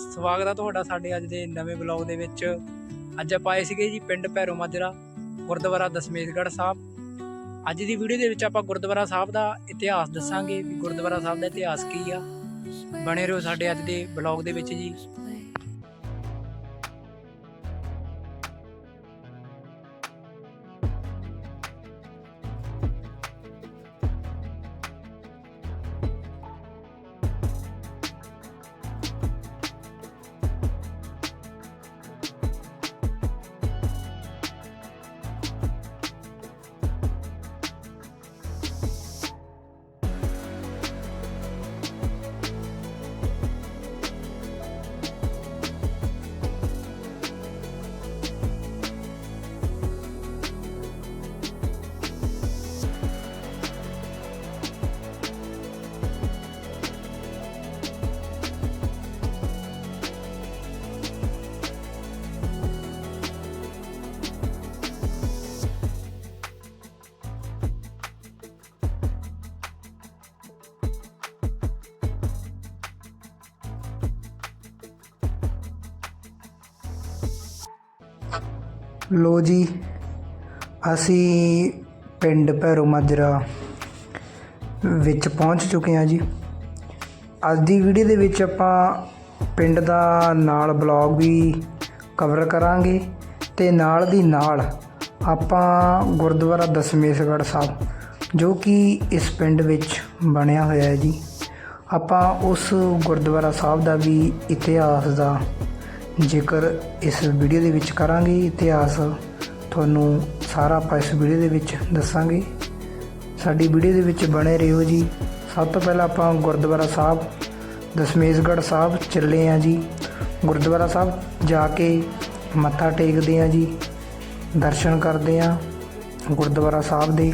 ਸਵਾਗਤ ਹੈ ਤੁਹਾਡਾ ਸਾਡੇ ਅੱਜ ਦੇ ਨਵੇਂ ਬਲੌਗ ਦੇ ਵਿੱਚ। ਅੱਜ ਆਪਾਂ ਆਏ ਸੀਗੇ ਜੀ ਪਿੰਡ ਭੈਰੋ ਮਾਜਰਾ, ਗੁਰਦੁਆਰਾ ਦਸ਼ਮੇਸ਼ਗੜ੍ਹ ਸਾਹਿਬ। ਅੱਜ ਦੀ ਵੀਡੀਓ ਦੇ ਵਿੱਚ ਆਪਾਂ ਗੁਰਦੁਆਰਾ ਸਾਹਿਬ ਦਾ ਇਤਿਹਾਸ ਦੱਸਾਂਗੇ ਵੀ ਗੁਰਦੁਆਰਾ ਸਾਹਿਬ ਦਾ ਇਤਿਹਾਸ ਕੀ ਆ। ਬਣੇ ਰਹੋ ਸਾਡੇ ਅੱਜ ਦੇ ਬਲੌਗ ਦੇ ਵਿੱਚ ਜੀ। ਲੋ ਜੀ, ਅਸੀਂ ਪਿੰਡ ਭੈਰੋ ਮਾਜਰਾ ਵਿੱਚ ਪਹੁੰਚ ਚੁੱਕੇ ਹਾਂ ਜੀ। ਅੱਜ ਦੀ ਵੀਡੀਓ ਦੇ ਵਿੱਚ ਆਪਾਂ ਪਿੰਡ ਦਾ ਨਾਲ ਬਲੌਗ ਵੀ ਕਵਰ ਕਰਾਂਗੇ ਤੇ ਨਾਲ ਦੀ ਨਾਲ ਆਪਾਂ ਗੁਰਦੁਆਰਾ ਦਸ਼ਮੇਸ਼ਗੜ੍ਹ ਸਾਹਿਬ, ਜੋ ਕਿ ਇਸ ਪਿੰਡ ਵਿੱਚ ਬਣਿਆ ਹੋਇਆ ਹੈ ਜੀ। ਆਪਾਂ ਉਸ ਗੁਰਦੁਆਰਾ ਸਾਹਿਬ ਦਾ ਵੀ ਇਤਿਹਾਸ ਦਾ ਜੇਕਰ ਇਸ ਵੀਡੀਓ ਦੇ ਵਿੱਚ ਕਰਾਂਗੇ ਇਤਿਹਾਸ, ਤੁਹਾਨੂੰ ਸਾਰਾ ਆਪਾਂ ਇਸ ਵੀਡੀਓ ਦੇ ਵਿੱਚ ਦੱਸਾਂਗੇ। ਸਾਡੀ ਵੀਡੀਓ ਦੇ ਵਿੱਚ ਬਣੇ ਰਹੋ ਜੀ। ਸਭ ਤੋਂ ਪਹਿਲਾਂ ਆਪਾਂ ਗੁਰਦੁਆਰਾ ਸਾਹਿਬ, ਦਸ਼ਮੇਸ਼ਗੜ੍ਹ ਸਾਹਿਬ ਚੱਲੇ ਹਾਂ ਜੀ। ਗੁਰਦੁਆਰਾ ਸਾਹਿਬ ਜਾ ਕੇ ਮੱਥਾ ਟੇਕਦੇ ਹਾਂ ਜੀ, ਦਰਸ਼ਨ ਕਰਦੇ ਹਾਂ ਗੁਰਦੁਆਰਾ ਸਾਹਿਬ ਦੇ।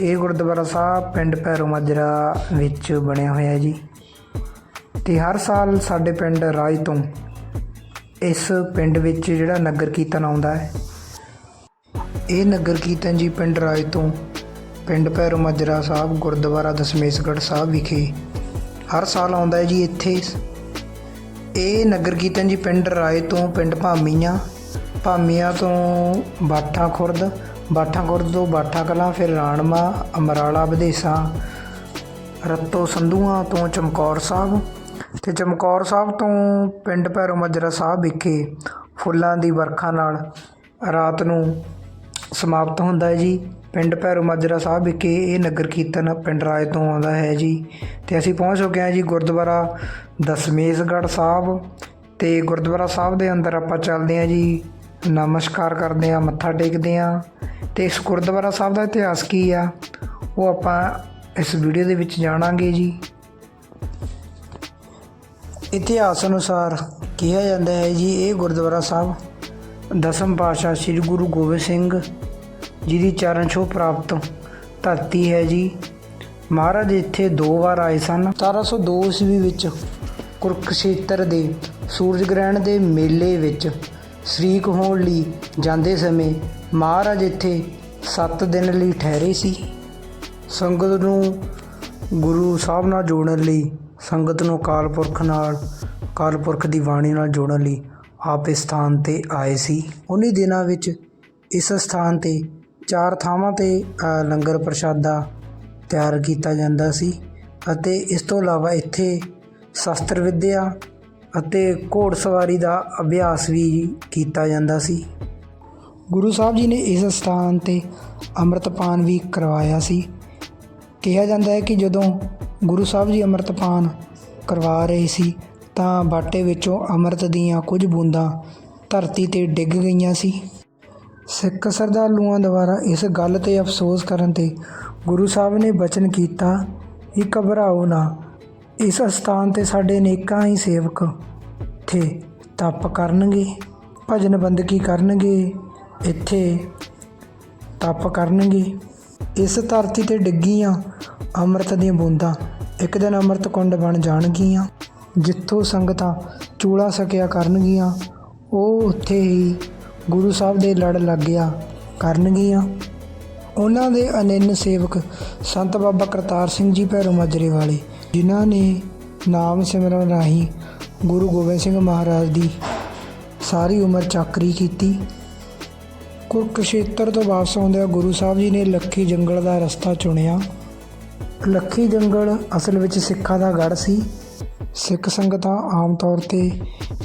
ਇਹ ਗੁਰਦੁਆਰਾ ਸਾਹਿਬ ਪਿੰਡ ਭੈਰੋ ਮਾਜਰਾ ਵਿੱਚ ਬਣਿਆ ਹੋਇਆ ਹੈ ਜੀ। ਤੇ ਹਰ ਸਾਲ ਸਾਡੇ ਪਿੰਡ ਰਾਜ ਤੋਂ ਇਸ ਪਿੰਡ ਵਿੱਚ ਜਿਹੜਾ ਨਗਰ ਕੀਰਤਨ ਆਉਂਦਾ ਹੈ। ਇਹ ਨਗਰ ਕੀਰਤਨ ਜੀ ਪਿੰਡ ਰਾਜ ਤੋਂ ਪਿੰਡ ਭੈਰੋ ਮਾਜਰਾ ਸਾਹਿਬ, ਗੁਰਦੁਆਰਾ ਦਸ਼ਮੇਸ਼ਗੜ੍ਹ ਸਾਹਿਬ ਵਿਖੇ ਹਰ ਸਾਲ ਆਉਂਦਾ ਹੈ ਜੀ ਇੱਥੇ। ਇਹ ਨਗਰ ਕੀਰਤਨ ਜੀ ਪਿੰਡ ਰਾਏ ਤੋਂ ਪਿੰਡ ਭਾਮੀਆਂ ਭਾਮੀਆਂ ਤੋਂ ਬਾਠਾ ਖੁਰਦ ਬਾਠਾ ਖੁਰਦ ਤੋਂ ਬਾਠਾ ਕਲਾਂ, ਫਿਰ ਰਾਣਮਾ, ਅਮਰਾਲਾ ਵਿਦੇਸਾ ਰੱਤੋ ਸੰਧੂਆਂ ਤੋਂ ਚਮਕੌਰ ਸਾਹਿਬ ਤੇ ਚਮਕੌਰ ਸਾਹਿਬ ਤੋਂ ਪਿੰਡ ਭੈਰੋ ਮਜਰਾ ਸਾਹਿਬ ਵਿਖੇ ਫੁੱਲਾਂ ਦੀ ਵਰਖਾ ਨਾਲ ਰਾਤ ਨੂੰ ਸਮਾਪਤ ਹੁੰਦਾ ਹੈ ਜੀ। ਪਿੰਡ ਭੈਰੋ ਮਾਜਰਾ ਸਾਹਿਬ ਵਿਖੇ ਇਹ ਨਗਰ ਕੀਰਤਨ ਪਿੰਡ ਰਾਏ ਤੋਂ ਆਉਂਦਾ ਹੈ ਜੀ। ਤੇ ਅਸੀਂ ਪਹੁੰਚ ਚੁੱਕੇ ਹਾਂ ਜੀ ਗੁਰਦੁਆਰਾ ਦਸ਼ਮੇਸ਼ਗੜ੍ਹ ਸਾਹਿਬ ਤੇ ਗੁਰਦੁਆਰਾ ਸਾਹਿਬ ਦੇ ਅੰਦਰ ਆਪਾਂ ਚੱਲਦੇ ਹਾਂ ਜੀ। ਨਮਸਕਾਰ ਕਰਦੇ ਹਾਂ, ਮੱਥਾ ਟੇਕਦੇ ਹਾਂ। ਤੇ ਇਸ ਗੁਰਦੁਆਰਾ ਸਾਹਿਬ ਦਾ ਇਤਿਹਾਸ ਕੀ ਆ, ਉਹ ਆਪਾਂ ਇਸ ਵੀਡੀਓ ਦੇ ਵਿੱਚ ਜਾਣਾਂਗੇ ਜੀ। ਇਤਿਹਾਸ ਅਨੁਸਾਰ ਕਿਹਾ ਜਾਂਦਾ ਹੈ ਜੀ, ਇਹ ਗੁਰਦੁਆਰਾ ਸਾਹਿਬ ਦਸਮ ਪਾਤਸ਼ਾਹ ਸ੍ਰੀ ਗੁਰੂ ਗੋਬਿੰਦ ਸਿੰਘ ਜੀ ਦੀ ਚਰਨ ਛੋਹ ਪ੍ਰਾਪਤ ਧਰਤੀ ਹੈ ਜੀ। ਮਹਾਰਾਜ ਇੱਥੇ ਦੋ ਵਾਰ ਆਏ ਸਨ। 1702 ਈਸਵੀ ਵਿੱਚ ਕੁਰਕਸ਼ੇਤਰ ਦੇ ਸੂਰਜ ਗ੍ਰਹਿਣ ਦੇ ਮੇਲੇ ਵਿੱਚ ਸ਼ਰੀਕ ਹੋਣ ਲਈ ਜਾਂਦੇ ਸਮੇਂ ਮਹਾਰਾਜ ਇੱਥੇ 7 ਦਿਨ ਲਈ ਠਹਿਰੇ ਸੀ। ਸੰਗਤ ਨੂੰ ਗੁਰੂ ਸਾਹਿਬ ਨਾਲ ਜੋੜਨ ਲਈ ਸੰਗਤ ਨੂੰ ਅਕਾਲ ਪੁਰਖ ਨਾਲ, ਅਕਾਲ ਪੁਰਖ ਦੀ ਬਾਣੀ ਨਾਲ ਜੋੜਨ ਲਈ ਆਪ ਇਸ ਸਥਾਨ ਤੇ ਆਏ ਸੀ। ਉਨੀ ਦਿਨਾਂ ਵਿੱਚ ਇਸ ਸਥਾਨ ਤੇ ਚਾਰ ਥਾਵਾਂ ਤੇ ਲੰਗਰ ਪ੍ਰਸ਼ਾਦਾ ਤਿਆਰ ਕੀਤਾ ਜਾਂਦਾ ਸੀ ਅਤੇ ਇਸ ਤੋਂ ਇਲਾਵਾ ਇੱਥੇ ਸ਼ਸਤਰ ਵਿੱਦਿਆ ਅਤੇ ਘੋੜ ਸਵਾਰੀ ਦਾ ਅਭਿਆਸ ਵੀ ਕੀਤਾ ਜਾਂਦਾ ਸੀ। ਗੁਰੂ ਸਾਹਿਬ ਜੀ ਨੇ ਇਸ ਸਥਾਨ ਤੇ ਅੰਮ੍ਰਿਤਪਾਨ ਵੀ ਕਰਵਾਇਆ ਸੀ। ਕਿਹਾ ਜਾਂਦਾ ਹੈ ਕਿ ਜਦੋਂ ਗੁਰੂ ਸਾਹਿਬ ਜੀ ਅੰਮ੍ਰਿਤਪਾਨ ਕਰਵਾ ਰਹੇ ਸੀ, ਤਾਂ ਬਾਟੇ ਵਿੱਚੋਂ ਅੰਮ੍ਰਿਤ ਦੀਆਂ ਕੁਝ ਬੂੰਦਾਂ ਧਰਤੀ ਤੇ ਡਿੱਗ ਗਈਆਂ ਸੀ। ਸਿੱਖ ਸਰਦਾਲੂਆਂ ਦੁਆਰਾ ਇਸ ਗੱਲ ਤੇ ਅਫਸੋਸ ਕਰਨ ਤੇ ਗੁਰੂ ਸਾਹਿਬ ਨੇ ਬਚਨ ਕੀਤਾ ਕਿ ਘਬਰਾਓ ਨਾ, ਇਸ ਸਥਾਨ ਤੇ ਸਾਡੇ ਨੇਕਾਂ ਹੀ ਸੇਵਕ ਥੇ ਤਪ ਕਰਨਗੇ, ਭਜਨ ਬੰਦਗੀ ਕਰਨਗੇ, ਇੱਥੇ ਤਪ ਕਰਨਗੇ। ਇਸ ਧਰਤੀ ਤੇ ਡਿੱਗੀਆਂ ਅੰਮ੍ਰਿਤ ਦੀਆਂ ਬੂੰਦਾਂ ਇੱਕ ਦਿਨ ਅੰਮ੍ਰਿਤ ਕੁੰਡ ਬਣ ਜਾਣਗੀਆਂ, ਜਿੱਥੋਂ ਸੰਗਤਾਂ ਚੂਲਾ ਸਕਿਆ ਕਰਨਗੀਆਂ, ਉਹ ਉੱਥੇ ਹੀ ਗੁਰੂ ਸਾਹਿਬ ਦੇ ਲੜ ਲੱਗਿਆ ਕਰਨਗੀਆਂ। ਉਹਨਾਂ ਦੇ ਅਨੰਨ ਸੇਵਕ ਸੰਤ ਬਾਬਾ ਕਰਤਾਰ ਸਿੰਘ ਜੀ ਭੈਰੋ ਮਾਜਰੇ ਵਾਲੇ, ਜਿਨ੍ਹਾਂ ਨੇ ਨਾਮ ਸਿਮਰਨ ਰਾਹੀਂ ਗੁਰੂ ਗੋਬਿੰਦ ਸਿੰਘ ਮਹਾਰਾਜ ਦੀ ਸਾਰੀ ਉਮਰ ਚਾਕਰੀ ਕੀਤੀ। ਕੁਰਕਸ਼ੇਤਰ ਤੋਂ ਵਾਪਸ ਆਉਂਦਿਆਂ ਗੁਰੂ ਸਾਹਿਬ ਜੀ ਨੇ ਲੱਖੀ ਜੰਗਲ ਦਾ ਰਸਤਾ ਚੁਣਿਆ। ਲੱਖੀ ਜੰਗਲ ਅਸਲ ਵਿੱਚ ਸਿੱਖਾਂ ਦਾ ਗੜ੍ਹ ਸੀ। ਸਿੱਖ ਸੰਗਤਾਂ ਆਮ ਤੌਰ ਤੇ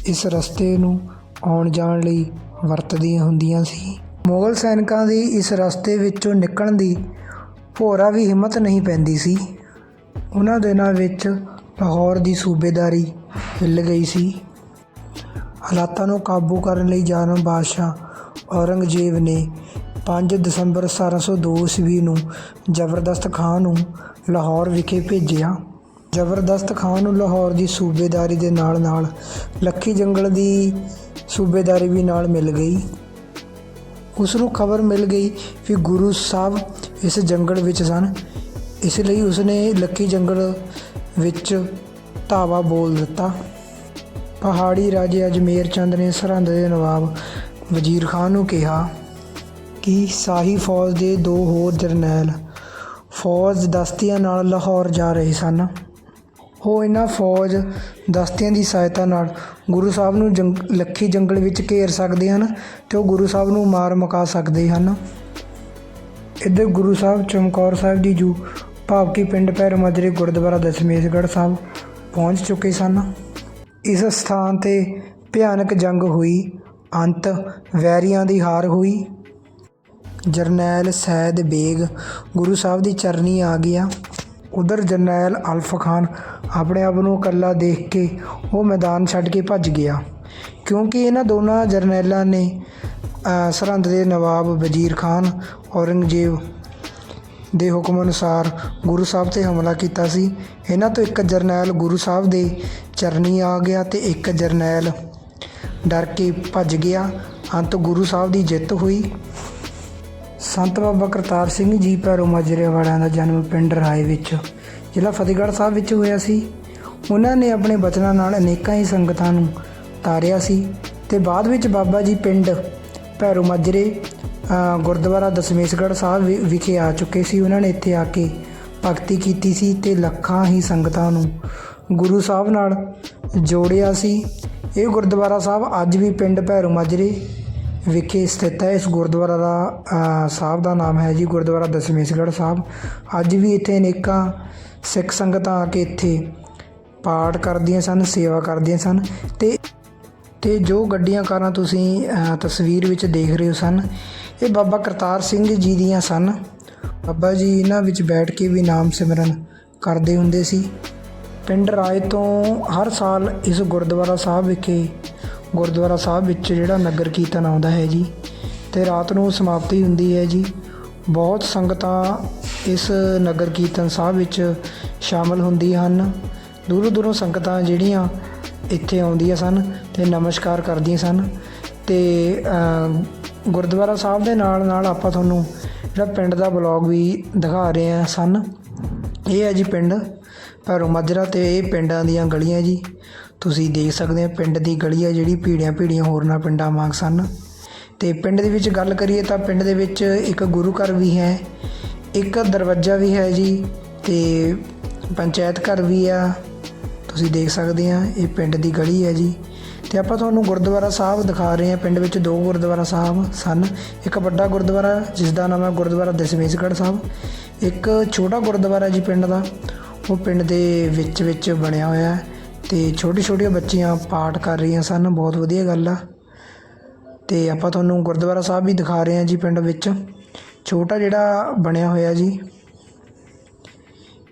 ਇਸ ਰਸਤੇ ਨੂੰ ਆਉਣ ਜਾਣ ਲਈ ਵਰਤਦੀਆਂ ਹੁੰਦੀਆਂ ਸੀ। ਮੁਗਲ ਸੈਨਿਕਾਂ ਦੀ ਇਸ ਰਸਤੇ ਵਿੱਚੋਂ ਨਿਕਲਣ ਦੀ ਭੋਰਾ ਵੀ ਹਿੰਮਤ ਨਹੀਂ ਪੈਂਦੀ ਸੀ। ਉਹਨਾਂ ਦਿਨਾਂ ਵਿੱਚ ਲਾਹੌਰ ਦੀ ਸੂਬੇਦਾਰੀ ਹਿੱਲ ਗਈ ਸੀ। ਹਾਲਾਤਾਂ ਨੂੰ ਕਾਬੂ ਕਰਨ ਲਈ ਜਾਨਮ ਬਾਦਸ਼ਾਹ ਔਰੰਗਜ਼ੇਬ ਨੇ 5 ਦਸੰਬਰ 1702 ਈਸਵੀ ਨੂੰ ਜ਼ਬਰਦਸਤ ਖਾਨ ਨੂੰ ਲਾਹੌਰ ਵਿਖੇ ਭੇਜਿਆ। ਜ਼ਬਰਦਸਤ ਖਾਨ ਨੂੰ ਲਾਹੌਰ ਦੀ ਸੂਬੇਦਾਰੀ ਦੇ ਨਾਲ ਨਾਲ ਲੱਖੀ ਜੰਗਲ ਦੀ ਸੂਬੇਦਾਰੀ ਵੀ ਨਾਲ ਮਿਲ ਗਈ। ਉਸ ਨੂੰ ਖਬਰ ਮਿਲ ਗਈ ਕਿ ਗੁਰੂ ਸਾਹਿਬ ਇਸ ਜੰਗਲ ਵਿੱਚ ਸਨ। ਇਸ ਲਈ ਉਸਨੇ ਲੱਕੀ ਜੰਗਲ ਵਿੱਚ ਧਾਵਾ ਬੋਲ ਦਿੱਤਾ। ਪਹਾੜੀ ਰਾਜੇ ਅਜਮੇਰ ਚੰਦ ਨੇ ਸਰਹੰਦ ਦੇ ਨਵਾਬ ਵਜ਼ੀਰ ਖਾਨ ਨੂੰ ਕਿਹਾ ਕਿ ਸ਼ਾਹੀ ਫੌਜ ਦੇ ਦੋ ਹੋਰ ਜਰਨੈਲ ਫੌਜ ਦਸਤੀਆਂ ਨਾਲ ਲਾਹੌਰ ਜਾ ਰਹੇ ਸਨ। ਉਹ ਇਹਨਾਂ ਫੌਜ ਦਸਤਿਆਂ ਦੀ ਸਹਾਇਤਾ ਨਾਲ ਗੁਰੂ ਸਾਹਿਬ ਨੂੰ ਜੰਗ, ਲੱਖੀ ਜੰਗਲ ਵਿੱਚ ਘੇਰ ਸਕਦੇ ਹਨ ਤੇ ਉਹ ਗੁਰੂ ਸਾਹਿਬ ਨੂੰ ਮਾਰ ਮੁਕਾ ਸਕਦੇ ਹਨ। ਇੱਧਰ ਗੁਰੂ ਸਾਹਿਬ ਚਮਕੌਰ ਸਾਹਿਬ ਦੀ ਜੂ, ਭਾਵਕੀ ਪਿੰਡ ਪੈਰ ਮਾਜਰੇ ਗੁਰਦੁਆਰਾ ਦਸ਼ਮੇਸ਼ਗੜ੍ਹ ਸਾਹਿਬ ਪਹੁੰਚ ਚੁੱਕੇ ਸਨ। ਇਸ ਸਥਾਨ ਤੇ ਭਿਆਨਕ ਜੰਗ ਹੋਈ, ਅੰਤ ਵੈਰੀਆਂ ਦੀ ਹਾਰ ਹੋਈ। ਜਰਨੈਲ ਸੈਦ ਬੇਗ ਗੁਰੂ ਸਾਹਿਬ ਦੀ ਚਰਨੀ ਆ ਗਿਆ। ਉਧਰ ਜਰਨੈਲ ਅਲਫ ਖਾਨ ਆਪਣੇ ਆਪ ਨੂੰ ਇਕੱਲਾ ਦੇਖ ਕੇ ਉਹ ਮੈਦਾਨ ਛੱਡ ਕੇ ਭੱਜ ਗਿਆ। ਕਿਉਂਕਿ ਇਹਨਾਂ ਦੋਨਾਂ ਜਰਨੈਲਾਂ ਨੇ ਸਰਹੰਦ ਦੇ ਨਵਾਬ ਵਜ਼ੀਰ ਖਾਨ ਔਰੰਗਜ਼ੇਬ ਦੇ ਹੁਕਮ ਅਨੁਸਾਰ ਗੁਰੂ ਸਾਹਿਬ ਤੇ ਹਮਲਾ ਕੀਤਾ ਸੀ। ਇਹਨਾਂ ਤੋਂ ਇੱਕ ਜਰਨੈਲ ਗੁਰੂ ਸਾਹਿਬ ਦੇ ਚਰਨੀ ਆ ਗਿਆ ਤੇ ਇੱਕ ਜਰਨੈਲ ਡਰ ਕੇ ਭੱਜ ਗਿਆ। ਅੰਤ ਗੁਰੂ ਸਾਹਿਬ ਦੀ ਜਿੱਤ ਹੋਈ। ਸੰਤ ਬਾਬਾ ਕਰਤਾਰ ਸਿੰਘ ਜੀ ਭੈਰੋ ਮਾਜਰੇ ਵਾਲਿਆਂ ਦਾ ਜਨਮ ਪਿੰਡ ਰਾਏ ਵਿੱਚ, ਜ਼ਿਲ੍ਹਾ ਫਤਿਹਗੜ੍ਹ ਸਾਹਿਬ ਵਿੱਚ ਹੋਇਆ ਸੀ। ਉਹਨਾਂ ਨੇ ਆਪਣੇ ਬਚਨਾਂ ਨਾਲ ਅਨੇਕਾਂ ਹੀ ਸੰਗਤਾਂ ਨੂੰ ਤਾਰਿਆ ਸੀ ਤੇ ਬਾਅਦ ਵਿੱਚ ਬਾਬਾ ਜੀ ਪਿੰਡ ਭੈਰੋ ਮਾਜਰੇ ਗੁਰਦੁਆਰਾ ਦਸ਼ਮੇਸ਼ਗੜ੍ਹ ਸਾਹਿਬ ਵਿ- ਵਿਖੇ ਆ ਚੁੱਕੇ ਸੀ। ਉਹਨਾਂ ਨੇ ਇੱਥੇ ਆ ਕੇ ਭਗਤੀ ਕੀਤੀ ਸੀ ਤੇ ਲੱਖਾਂ ਹੀ ਸੰਗਤਾਂ ਨੂੰ ਗੁਰੂ ਸਾਹਿਬ ਨਾਲ ਜੋੜਿਆ ਸੀ। ਇਹ ਗੁਰਦੁਆਰਾ ਸਾਹਿਬ ਅੱਜ ਵੀ ਪਿੰਡ ਭੈਰੋ ਮਾਜਰੇ ਵਿਖੇ ਸਥਿਤ ਹੈ। ਇਸ ਗੁਰਦੁਆਰਾ ਦਾ ਸਾਹਿਬ ਦਾ ਨਾਮ ਹੈ ਜੀ ਗੁਰਦੁਆਰਾ ਦਸ਼ਮੇਸ਼ਗੜ੍ਹ ਸਾਹਿਬ। ਅੱਜ ਵੀ ਇੱਥੇ ਅਨੇਕਾਂ ਸਿੱਖ ਸੰਗਤਾਂ ਆ ਕੇ ਇੱਥੇ ਪਾਠ ਕਰਦੀਆਂ ਸਨ, ਸੇਵਾ ਕਰਦੀਆਂ ਸਨ ਤੇ ਤੇ ਜੋ ਗੱਡੀਆਂ ਕਾਰਾਂ ਤੁਸੀਂ ਤਸਵੀਰ ਵਿੱਚ ਦੇਖ ਰਹੇ ਹੋ ਸਨ, ਇਹ ਬਾਬਾ ਕਰਤਾਰ ਸਿੰਘ ਜੀ ਦੀਆਂ ਸਨ। ਬਾਬਾ ਜੀ ਇਹਨਾਂ ਵਿੱਚ ਬੈਠ ਕੇ ਵੀ ਨਾਮ ਸਿਮਰਨ ਕਰਦੇ ਹੁੰਦੇ ਸੀ। ਪਿੰਡ ਰਾਏ ਤੋਂ ਹਰ ਸਾਲ ਇਸ ਗੁਰਦੁਆਰਾ ਸਾਹਿਬ ਵਿਖੇ ਗੁਰਦੁਆਰਾ ਸਾਹਿਬ ਵਿੱਚ ਜਿਹੜਾ ਨਗਰ ਕੀਰਤਨ ਆਉਂਦਾ ਹੈ ਜੀ, ਤੇ ਰਾਤ ਨੂੰ ਸਮਾਪਤੀ ਹੁੰਦੀ ਹੈ ਜੀ। ਬਹੁਤ ਸੰਗਤਾਂ ਇਸ ਨਗਰ ਕੀਰਤਨ ਸਾਹਿਬ ਵਿੱਚ ਸ਼ਾਮਲ ਹੁੰਦੀਆਂ ਹਨ। ਦੂਰੋਂ ਦੂਰੋਂ ਸੰਗਤਾਂ ਜਿਹੜੀਆਂ ਇੱਥੇ ਆਉਂਦੀਆਂ ਸਨ ਤੇ ਨਮਸਕਾਰ ਕਰਦੀਆਂ ਸਨ। ਤੇ ਗੁਰਦੁਆਰਾ ਸਾਹਿਬ ਦੇ ਨਾਲ ਨਾਲ ਆਪਾਂ ਤੁਹਾਨੂੰ ਜਿਹੜਾ ਪਿੰਡ ਦਾ ਬਲੌਗ ਵੀ ਦਿਖਾ ਰਹੇ ਹਾਂ ਸਨ। ਇਹ ਹੈ ਜੀ ਪਿੰਡ ਭੈਰੋ ਮਾਜਰਾ ਤੇ ਇਹ ਪਿੰਡਾਂ ਦੀਆਂ ਗਲੀਆਂ ਜੀ। ਤੁਸੀਂ ਦੇਖ ਸਕਦੇ ਹੋ ਪਿੰਡ ਦੀ ਗਲੀ ਆ ਜਿਹੜੀ ਭੀੜੀਆਂ ਪੀੜੀਆਂ ਹੋਰਨਾਂ ਪਿੰਡਾਂ ਵਾਂਗ ਸਨ। ਤੇ ਪਿੰਡ ਦੇ ਵਿੱਚ ਗੱਲ ਕਰੀਏ ਤਾਂ ਪਿੰਡ ਦੇ ਵਿੱਚ ਇੱਕ ਗੁਰੂ ਘਰ ਵੀ ਹੈ, ਇੱਕ ਦਰਵਾਜ਼ਾ ਵੀ ਹੈ ਜੀ ਤੇ ਪੰਚਾਇਤ ਘਰ ਵੀ ਆ। ਤੁਸੀਂ ਦੇਖ ਸਕਦੇ ਆ, ਇਹ ਪਿੰਡ ਦੀ ਗਲੀ ਹੈ ਜੀ। ਤੇ ਆਪਾਂ ਤੁਹਾਨੂੰ ਗੁਰਦੁਆਰਾ ਸਾਹਿਬ ਦਿਖਾ ਰਹੇ ਹਾਂ। ਪਿੰਡ ਵਿੱਚ ਦੋ ਗੁਰਦੁਆਰਾ ਸਾਹਿਬ ਸਨ। ਇੱਕ ਵੱਡਾ ਗੁਰਦੁਆਰਾ ਜਿਸ ਦਾ ਨਾਮ ਹੈ ਗੁਰਦੁਆਰਾ ਦਸ਼ਮੇਸ਼ਗੜ੍ਹ ਸਾਹਿਬ। ਇੱਕ ਛੋਟਾ ਗੁਰਦੁਆਰਾ ਜੀ ਪਿੰਡ ਦਾ। ਉਹ ਪਿੰਡ ਦੇ ਵਿੱਚ ਵਿੱਚ ਬਣਿਆ ਹੋਇਆ ਹੈ। ਅਤੇ ਛੋਟੀ ਛੋਟੀਆਂ ਬੱਚੀਆਂ ਪਾਠ ਕਰ ਰਹੀਆਂ ਸਨ, ਬਹੁਤ ਵਧੀਆ ਗੱਲ ਆ। ਅਤੇ ਆਪਾਂ ਤੁਹਾਨੂੰ ਗੁਰਦੁਆਰਾ ਸਾਹਿਬ ਵੀ ਦਿਖਾ ਰਹੇ ਹਾਂ ਜੀ ਪਿੰਡ ਵਿੱਚ। ਛੋਟਾ ਜਿਹੜਾ ਬਣਿਆ ਹੋਇਆ ਜੀ।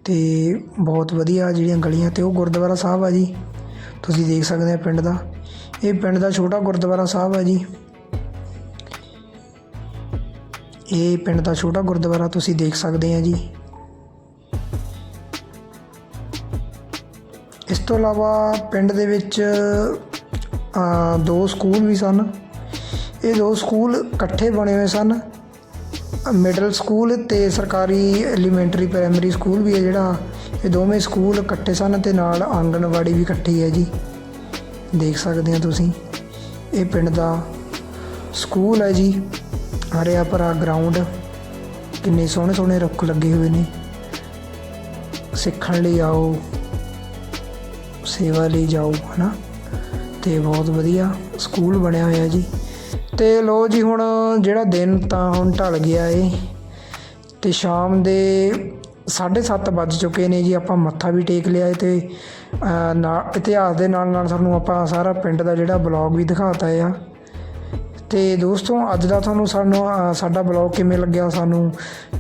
ਅਤੇ ਬਹੁਤ ਵਧੀਆ ਜਿਹੜੀਆਂ ਗਲੀਆਂ ਅਤੇ ਉਹ ਗੁਰਦੁਆਰਾ ਸਾਹਿਬ ਆ ਜੀ। ਤੁਸੀਂ ਦੇਖ ਸਕਦੇ ਆ ਪਿੰਡ ਦਾ। ਇਹ ਪਿੰਡ ਦਾ ਛੋਟਾ ਗੁਰਦੁਆਰਾ ਸਾਹਿਬ ਆ ਜੀ। ਇਹ ਪਿੰਡ ਦਾ ਛੋਟਾ ਗੁਰਦੁਆਰਾ ਤੁਸੀਂ ਦੇਖ ਸਕਦੇ ਆ ਜੀ। ਤੋਂ ਇਲਾਵਾ ਪਿੰਡ ਦੇ ਵਿੱਚ ਦੋ ਸਕੂਲ ਵੀ ਸਨ। ਇਹ ਦੋ ਸਕੂਲ ਇਕੱਠੇ ਬਣੇ ਹੋਏ ਸਨ। ਮਿਡਲ ਸਕੂਲ ਤੇ ਸਰਕਾਰੀ ਐਲੀਮੈਂਟਰੀ ਪ੍ਰਾਇਮਰੀ ਸਕੂਲ ਵੀ ਹੈ ਜਿਹੜਾ। ਇਹ ਦੋਵੇਂ ਸਕੂਲ ਇਕੱਠੇ ਸਨ ਤੇ ਨਾਲ ਆਂਗਣਵਾੜੀ ਵੀ ਇਕੱਠੀ ਹੈ ਜੀ। ਦੇਖ ਸਕਦੇ ਹੋ ਤੁਸੀਂ, ਇਹ ਪਿੰਡ ਦਾ ਸਕੂਲ ਹੈ ਜੀ। ਹਰਿਆ ਭਰਾ ਗਰਾਊਂਡ, ਕਿੰਨੇ ਸੋਹਣੇ ਸੋਹਣੇ ਰੁੱਖ ਲੱਗੇ ਹੋਏ ਨੇ। ਸਿੱਖਣ ਲਈ ਆਓ। ਸੇਵਾ ਲਈ ਜਾਓ, ਹਨਾ? ਤੇ ਬਹੁਤ ਵਧੀਆ ਸਕੂਲ ਬਣਿਆ ਹੋਇਆ ਜੀ। ਤੇ ਲੋ ਜੀ, ਹੁਣ ਜਿਹੜਾ ਦਿਨ ਤਾਂ ਹੁਣ ਢਲ ਗਿਆ ਏ, ਤੇ ਸ਼ਾਮ ਦੇ 7:30 ਵੱਜ ਚੁੱਕੇ ਨੇ ਜੀ। ਆਪਾਂ ਮੱਥਾ ਵੀ ਟੇਕ ਲਿਆ ਏ ਤੇ ਨਾ ਇਤਿਹਾਸ ਦੇ ਨਾਲ ਨਾਲ ਸਾਨੂੰ ਆਪਾਂ ਸਾਰਾ ਪਿੰਡ ਦਾ ਜਿਹੜਾ ਬਲੌਗ ਵੀ ਦਿਖਾਤਾ ਆ। ਤੇ ਦੋਸਤੋ, ਅੱਜ ਦਾ ਤੁਹਾਨੂੰ ਸਾਨੂੰ ਸਾਡਾ ਬਲੌਗ ਕਿਵੇਂ ਲੱਗਿਆ ਸਾਨੂੰ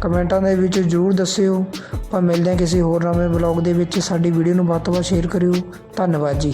ਕਮੈਂਟਾਂ ਦੇ ਵਿੱਚ ਜ਼ਰੂਰ ਦੱਸਿਓ। ਆਪਾਂ ਮਿਲਦੇ ਹਾਂ ਕਿਸੇ ਹੋਰ ਨਵੇਂ ਬਲੌਗ ਦੇ ਵਿੱਚ। ਸਾਡੀ ਵੀਡੀਓ ਨੂੰ ਵੱਧ ਤੋਂ ਵੱਧ ਸ਼ੇਅਰ ਕਰਿਓ। ਧੰਨਵਾਦ ਜੀ।